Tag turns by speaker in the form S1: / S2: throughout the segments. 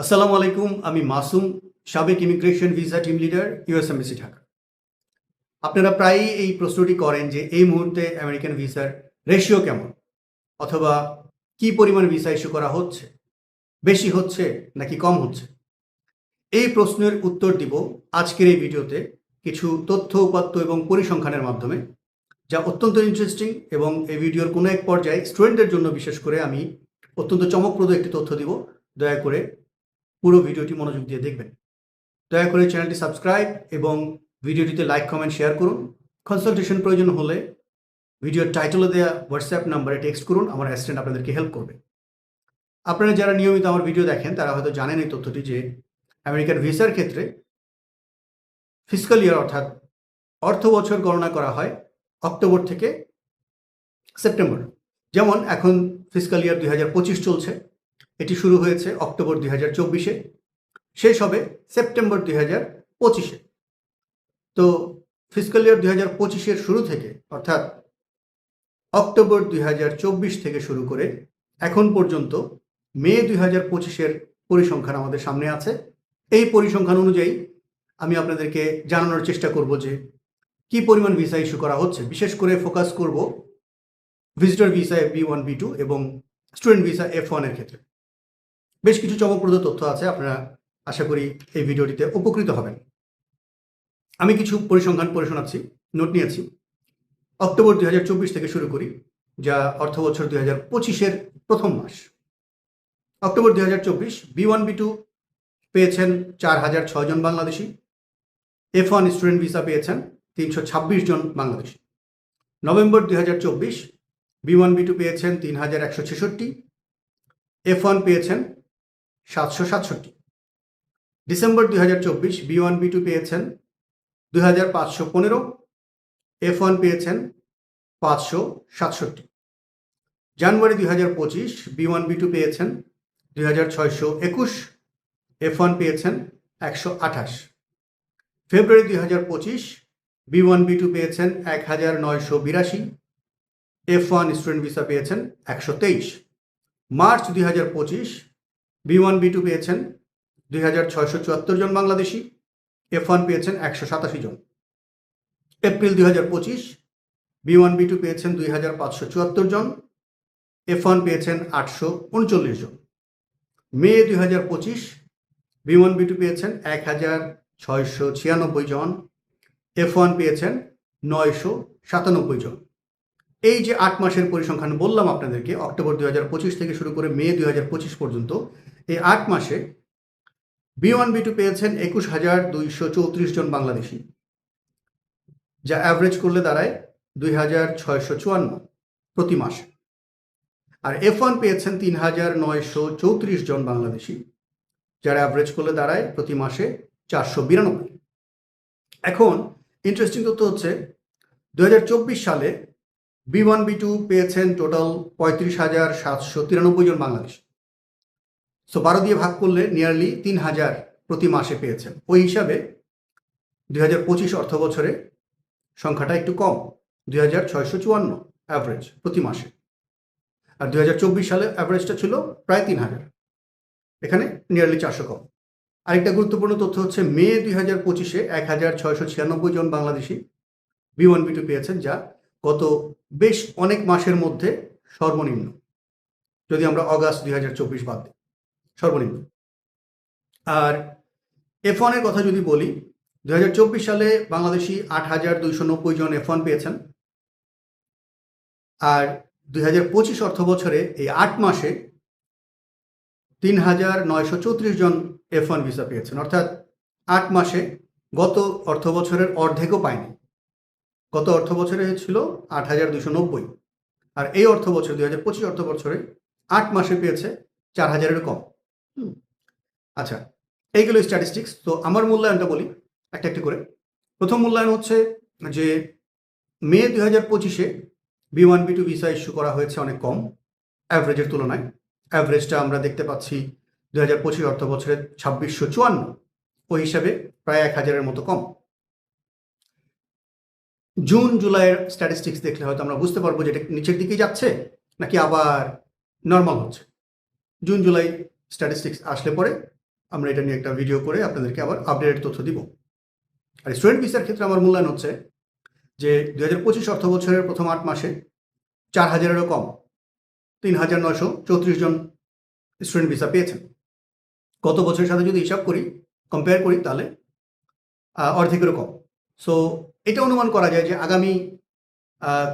S1: আসসালামু আলাইকুম, আমি মাসুম, সাবেক immigration visa team leader US embassy Dhaka. আপনারা প্রায়ই এই প্রশ্নটি করেন যে এই মুহূর্তে আমেরিকান ভিসার রেশিও কেমন? অথবা কি পরিমাণ ভিসা ইস্যু করা হচ্ছে? বেশি হচ্ছে নাকি কম হচ্ছে? এই প্রশ্নের উত্তর দিব আজকের এই ভিডিওতে কিছু তথ্য, উপাত্ত এবং পরিসংখ্যানের মাধ্যমে, যা অত্যন্ত ইন্টারেস্টিং এবং এই ভিডিওর কোনো এক পর্যায়ে স্টুডেন্টদের জন্য বিশেষ করে আমি অত্যন্ত চমকপ্রদ একটি তথ্য দিব। দয়া করে পুরো ভিডিওটি মনোযোগ দিয়ে দেখবেন। দয়া করে চ্যানেলটি সাবস্ক্রাইব এবং ভিডিওটিতে লাইক, কমেন্ট, শেয়ার করুন। কনসালটেশন প্রয়োজন হলে ভিডিওর টাইটেলে দেওয়া হোয়াটসঅ্যাপ নাম্বারে টেক্সট করুন, আমার অ্যাসিস্ট্যান্ট আপনাদেরকে হেল্প করবে। আপনারা যারা নিয়মিত আমার ভিডিও দেখেন, তারা হয়তো জানেন এই তথ্যটি যে আমেরিকার ভিসার ক্ষেত্রে ফিজিক্যাল ইয়ার অর্থাৎ অর্থ বছর গণনা করা হয় অক্টোবর থেকে সেপ্টেম্বর। যেমন এখন ফিজিক্যাল ইয়ার দুই হাজার পঁচিশ চলছে। এটি শুরু হয়েছে অক্টোবর দুই হাজার চব্বিশে, শেষ হবে সেপ্টেম্বর দুই হাজার পঁচিশে। তো ফিজিক্যাল ইয়ার দুই হাজার পঁচিশের শুরু থেকে, অর্থাৎ অক্টোবর দুই হাজার চব্বিশ থেকে শুরু করে এখন পর্যন্ত মে দুই হাজার পঁচিশের পরিসংখ্যান আমাদের সামনে আছে। এই পরিসংখ্যান অনুযায়ী আমি আপনাদেরকে জানানোর চেষ্টা করব যে কি পরিমাণ ভিসা ইস্যু করা হচ্ছে। বিশেষ করে ফোকাস করব visitor visa B one B two এবং স্টুডেন্ট ভিসা এফ ওয়ানের ক্ষেত্রে। বেশ কিছু চমকপ্রদ তথ্য আছে, আপনারা আশা করি এই ভিডিওটিতে উপকৃত হবেন। আমি কিছু পরিসংখ্যান পড়ে শোনাচ্ছি, নোট নিয়েছি। অক্টোবর দু হাজার চব্বিশ থেকে শুরু করি, যা অর্থ বছর দুই হাজার পঁচিশের প্রথম মাস। অক্টোবর দুই হাজার চব্বিশ, বি ওয়ান, বি টু পেয়েছেন চার হাজার ছজন Bangladeshi. F one student visa পেয়েছেন তিনশো ছাব্বিশ জন বাংলাদেশি। নভেম্বর দুই হাজার চব্বিশ, বি ওয়ান, বি টু পেয়েছেন তিন হাজার একশো ছেষট্টি। এফ ওয়ান পেয়েছেন সাতশো সাতষট্টি। ডিসেম্বর দুই হাজার চব্বিশ বি ওয়ান বি টু পেয়েছেন দুই হাজার পাঁচশো পনেরো, এফ ওয়ান পেয়েছেন পাঁচশো সাতষট্টি। জানুয়ারি দুই হাজার পঁচিশ বি ওয়ান বি টু পেয়েছেন দুই হাজার ছয়শো একুশ, এফ ওয়ান পেয়েছেন একশো আঠাশ। ফেব্রুয়ারি দুই হাজার পঁচিশ বি ওয়ান বি টু পেয়েছেন এক হাজার নয়শো বিরাশি, এফ ওয়ান স্টুডেন্ট ভিসা পেয়েছেন একশো তেইশ। মার্চ দুই হাজার পঁচিশ বি ওয়ান, বি টু পেয়েছেন দুই হাজার ছয়শো চুয়াত্তর জন বাংলাদেশি, এফ ওয়ান পেয়েছেন একশো সাতাশি জন। এপ্রিল দুই হাজার পঁচিশ, বি ওয়ান, বি টু পেয়েছেন দুই হাজার পাঁচশো চুয়াত্তর জন, এফ ওয়ান পেয়েছেন আটশো উনচল্লিশ জন। মে দুই হাজার পঁচিশ, বি ওয়ান, বি টু পেয়েছেন এক হাজার ছয়শো ছিয়ানব্বই জন, এফ ওয়ান পেয়েছেন নয়শো সাতানব্বই জন। এই যে আট মাসের পরিসংখ্যান বললাম আপনাদেরকে, অক্টোবর দুই হাজার পঁচিশ থেকে শুরু করে মে দুই হাজার পঁচিশ পর্যন্ত, এই আট মাসে বি ওয়ান, বি টু পেয়েছেন একুশ হাজার দুইশো চৌত্রিশ জন বাংলাদেশি, যা অ্যাভারেজ করলে দাঁড়ায় দুই হাজার ছয়শো চুয়ান্ন প্রতি মাসে। আর এফ ওয়ান পেয়েছেন তিন হাজার নয়শো চৌত্রিশ জন বাংলাদেশি, যার অ্যাভারেজ করলে দাঁড়ায় প্রতি মাসে চারশো বিরানব্বই। এখন ইন্টারেস্টিং তথ্য হচ্ছে দু হাজার চব্বিশ সালে বি ওয়ান, বি টু পেয়েছেন টোটাল পঁয়ত্রিশ হাজার সাতশো তিরানব্বই জন বাংলাদেশ। সো বারো দিয়ে ভাগ করলে নিয়ারলি তিন হাজার প্রতি মাসে পেয়েছেন। ওই হিসাবে দুই হাজার পঁচিশ অর্থ বছরে সংখ্যাটা একটু কম, দুই হাজার ছয়শো চুয়ান্ন অ্যাভারেজ প্রতি মাসে। আর দুই হাজার চব্বিশ সালে অ্যাভারেজটা ছিল প্রায় তিন হাজার। এখানে নিয়ারলি চারশো কম। আরেকটা গুরুত্বপূর্ণ তথ্য হচ্ছে মে দুই হাজার পঁচিশে এক হাজার ছয়শো ছিয়ানব্বই জন Bangladeshi B one, B two পেয়েছেন, যা গত বেশ অনেক মাসের মধ্যে সর্বনিম্ন। যদি আমরা অগাস্ট দুই হাজার চব্বিশ বাদ দিই, সর্বনিম্ন। আর এফ ওয়ানের কথা যদি বলি দু হাজার চব্বিশ সালে বাংলাদেশি আট হাজার দুইশো নব্বই জন এফ ওয়ান পেয়েছেন। আর দুই হাজার পঁচিশ অর্থ বছরে এই আট মাসে তিন হাজার নয়শো চৌত্রিশ জন এফ ওয়ান ভিসা পেয়েছেন। অর্থাৎ আট মাসে গত অর্থ বছরের অর্ধেকও পায়নি। গত অর্থ বছরে ছিল? আট হাজার দুশো নব্বই। আর এই অর্থ বছর দুই হাজার পঁচিশ অর্থ বছরে আট মাসে পেয়েছে চার হাজারের কম। আচ্ছা এইগুলো স্ট্যাটিস্টিক্স তো আমার মূল্যায়নটা বলি, একটা একটি করে। প্রথম মূল্যায়ন হচ্ছে যে মে দুই হাজার পঁচিশে B one B two visa issue করা হয়েছে অনেক কম অ্যাভারেজের তুলনায়। অ্যাভারেজটা আমরা দেখতে পাচ্ছি দুই হাজার পঁচিশ অর্থ বছরে ছাব্বিশশো চুয়ান্ন। ওই হিসাবে প্রায় এক হাজারের মতো কম। জুন, জুলাইয়ের স্ট্যাটিস্টিক্স দেখলে হয়তো আমরা বুঝতে পারব যে এটা নিচের দিকে যাচ্ছে নাকি আবার নর্মাল হচ্ছে। জুন, জুলাই স্ট্যাটিস্টিক্স আসলে পরে আমরা এটা নিয়ে একটা ভিডিও করে আপনাদেরকে আবার আপডেটেড তথ্য দিব। আর স্টুডেন্ট ভিসার ক্ষেত্রে আমার মূল্যায়ন হচ্ছে যে দু হাজার পঁচিশ অর্থ বছরের প্রথম আট মাসে চার হাজারেরও কম, তিন হাজার নশো চৌত্রিশ জন স্টুডেন্ট ভিসা পেয়েছেন। গত বছরের সাথে যদি হিসাব করি কম্পেয়ার করি তাহলে অর্ধেকেরও কম। সো এটা অনুমান করা যায় যে আগামী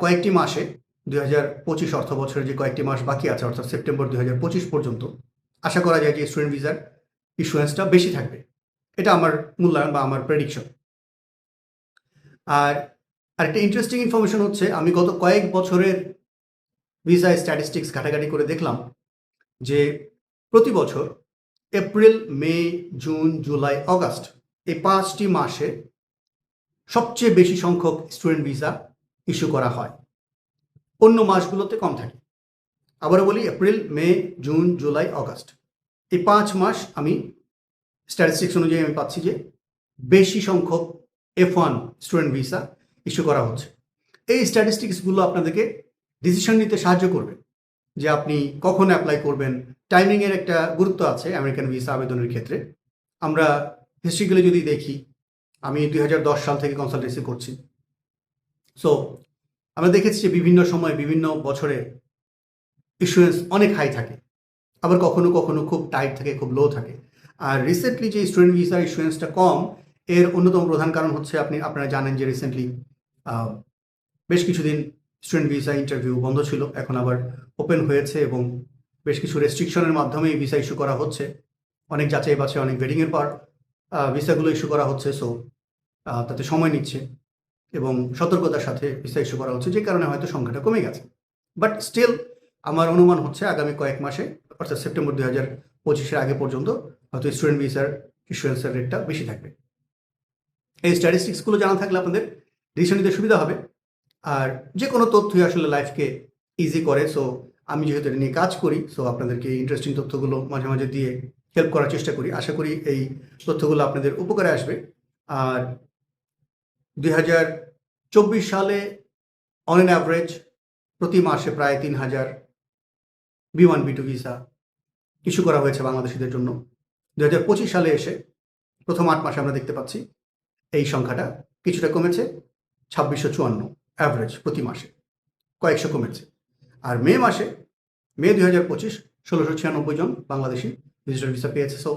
S1: কয়েকটি মাসে, দুই হাজার পঁচিশ অর্থ বছরের যে কয়েকটি মাস বাকি আছে, অর্থাৎ সেপ্টেম্বর দুই হাজার পঁচিশ পর্যন্ত, আশা করা যায় যে স্টুডেন্ট ভিসার ইস্যুয়েন্সটা বেশি থাকবে। এটা আমার মূল্যায়ন বা আমার প্রেডিকশন আর আরেকটা ইন্টারেস্টিং ইনফরমেশন হচ্ছে, আমি গত কয়েক বছরের ভিসা স্ট্যাটিস্টিক্স ঘাটাঘাটি করে দেখলাম যে প্রতি বছর April May June July August এই পাঁচটি মাসে সবচেয়ে বেশি সংখ্যক স্টুডেন্ট ভিসা ইস্যু করা হয়। অন্য মাসগুলোতে কম থাকে। আবারও বলি April May June July August এই পাঁচ মাস আমি স্ট্যাটিস্টিক্স অনুযায়ী আমি পাচ্ছি যে বেশি সংখ্যক F one student visa issue করা হচ্ছে। এই স্ট্যাটিস্টিক্সগুলো আপনাদেরকে ডিসিশন নিতে সাহায্য করবে যে আপনি কখন অ্যাপ্লাই করবেন। টাইমিংয়ের একটা গুরুত্ব আছে আমেরিকান ভিসা আবেদনের ক্ষেত্রে। আমরা হিস্ট্রিক্যালি যদি দেখি আমি দুই হাজার দশ সাল থেকে কনসালটেন্সি করছি। সো আমরা দেখেছি যে বিভিন্ন সময়, বিভিন্ন বছরে ইস্যুয়েন্স অনেক হাই থাকে। আবার কখনো কখনো খুব টাইট থাকে, খুব লো থাকে। আর রিসেন্টলি যে স্টুডেন্ট ভিসার ইস্যুয়েন্সটা কম, এর অন্যতম প্রধান কারণ হচ্ছে আপনি, আপনারা জানেন যে রিসেন্টলি বেশ কিছুদিন স্টুডেন্ট ভিসা ইন্টারভিউ বন্ধ ছিল। এখন আবার ওপেন হয়েছে এবং বেশ কিছু রেস্ট্রিকশনের মাধ্যমে ভিসা ইস্যু করা হচ্ছে। অনেক যাচাই বাছাই অনেক ওয়েডিংয়ের পর ভিসাগুলো ইস্যু করা হচ্ছে। সো তাতে সময় নিচ্ছে এবং সতর্কতার সাথে ইস্যু করা হচ্ছে, যে কারণে হয়তো সংখ্যাটা কমে গেছে। বাট স্টিল আমার অনুমান হচ্ছে আগামী কয়েক মাসে, অর্থাৎ সেপ্টেম্বর দুই হাজার পঁচিশের আগে পর্যন্ত হয়তো স্টুডেন্ট ভিসার ইস্যুয়েন্সের রেটটা বেশি থাকবে। এই স্ট্যাটিস্টিক্সগুলো জানা থাকলে আপনাদের ডিসিশন নিতে সুবিধা হবে। আর যে কোনো তথ্যই আসলে লাইফকে ইজি করে সো আমি যেহেতু এটা নিয়ে কাজ করি সো আপনাদেরকে ইন্টারেস্টিং তথ্যগুলো মাঝে মাঝে দিয়ে হেল্প করার চেষ্টা করি। আশা করি এই তথ্যগুলো আপনাদের উপকারে আসবে। আর দুই হাজার চব্বিশ সালে অন অ্যান অ্যাভারেজ প্রতি মাসে প্রায় তিন হাজার বি ওয়ান ভিসা ইস্যু করা হয়েছে বাংলাদেশিদের জন্য। দু হাজার পঁচিশ সালে এসে প্রথম আট মাসে আমরা দেখতে পাচ্ছি এই সংখ্যাটা কিছুটা কমেছে, ছাব্বিশশো চুয়ান্ন অ্যাভারেজ প্রতি মাসে, কয়েকশো কমেছে। আর মে মাসে, মে দুই হাজার পঁচিশ, ষোলোশো ছিয়ানব্বই জন বাংলাদেশি ভিজিটর ভিসা পেয়েছে। সো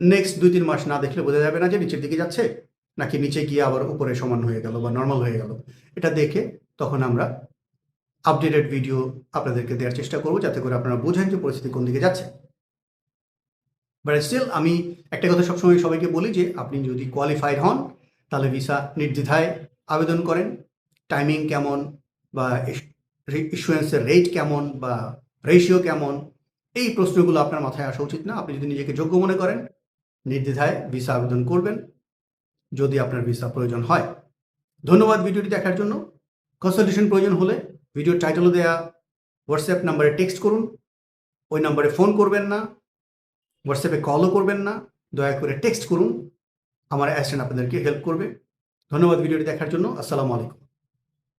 S1: নেক্সট দুই, তিন মাস না দেখলে বোঝা যাবে না যে নিচের দিকে যাচ্ছে। নাকি নিচে গিয়ে আবার উপরে সমান হয়ে গেল বা নর্মাল হয়ে গেল? এটা দেখে তখন আমরা আপডেটেড ভিডিও আপনাদেরকে দেওয়ার চেষ্টা করব যাতে করে আপনারা বোঝেন যে পরিস্থিতি কোন দিকে যাচ্ছে। বাট স্টিল আমি একটা কথা সবসময় সবাইকে বলি যে আপনি যদি কোয়ালিফাইড হন, তাহলে ভিসা নির্দ্বিধায় আবেদন করেন। টাইমিং কেমন বা ইস্যুয়েন্সের রেট কেমন বা রেশিও কেমন, এই প্রশ্নগুলো আপনার মাথায় আসা উচিত না। আপনি যদি নিজেকে যোগ্য মনে করেন, নির্দ্বিধায় ভিসা আবেদন করবেন। যদি আপনার ভিসা প্রয়োজন হয়। ধন্যবাদ ভিডিওটি দেখার জন্য। কনসালটেশন প্রয়োজন হলে ভিডিও টাইটেলও দেয়া হোয়াটসঅ্যাপ নাম্বারে টেক্সট করুন। ওই নাম্বারে ফোন করবেন না হোয়াটসঅ্যাপে কলও করবেন না, দয়া করে টেক্সট করুন। আমার অ্যাসিস্ট্যান্ট আপনাদেরকে হেল্প করবে। ধন্যবাদ ভিডিওটি দেখার জন্য। আসসালামু আলাইকুম।